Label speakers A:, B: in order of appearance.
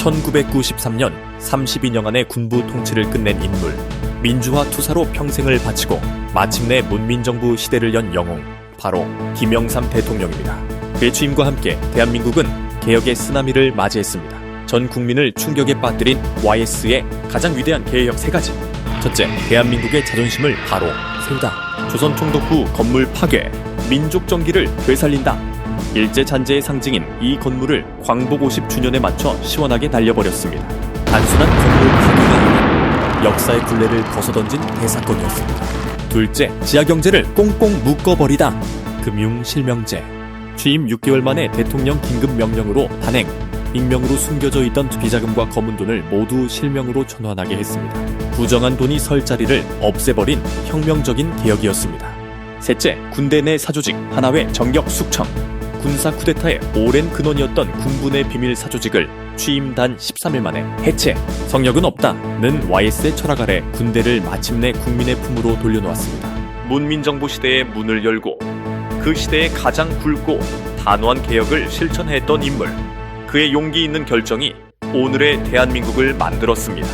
A: 1993년 32년 안의 군부 통치를 끝낸 인물, 민주화 투사로 평생을 바치고 마침내 문민정부 시대를 연 영웅, 바로 김영삼 대통령입니다. 그의 취임과 함께 대한민국은 개혁의 쓰나미를 맞이했습니다. 전 국민을 충격에 빠뜨린 YS의 가장 위대한 개혁 세 가지. 첫째, 대한민국의 자존심을 바로 세우다. 조선 총독 후 건물 파괴, 민족 정기를 되살린다. 일제 잔재의 상징인 이 건물을 광복 50주년에 맞춰 시원하게 날려버렸습니다. 단순한 건물 파괴가 아닌 역사의 굴레를 벗어던진 대사건이었습니다. 둘째, 지하 경제를 꽁꽁 묶어버리다. 금융 실명제. 취임 6개월 만에 대통령 긴급 명령으로 단행. 익명으로 숨겨져 있던 비자금과 검은 돈을 모두 실명으로 전환하게 했습니다. 부정한 돈이 설 자리를 없애버린 혁명적인 개혁이었습니다. 셋째, 군대 내 사조직 하나회 정격 숙청. 군사 쿠데타의 오랜 근원이었던 군부의 비밀 사조직을 취임 단 13일 만에 해체. 성역은 없다는 YS의 철학 아래 군대를 마침내 국민의 품으로 돌려놓았습니다. 문민정부 시대의 문을 열고 그 시대에 가장 굵고 단호한 개혁을 실천했던 인물. 그의 용기 있는 결정이 오늘의 대한민국을 만들었습니다.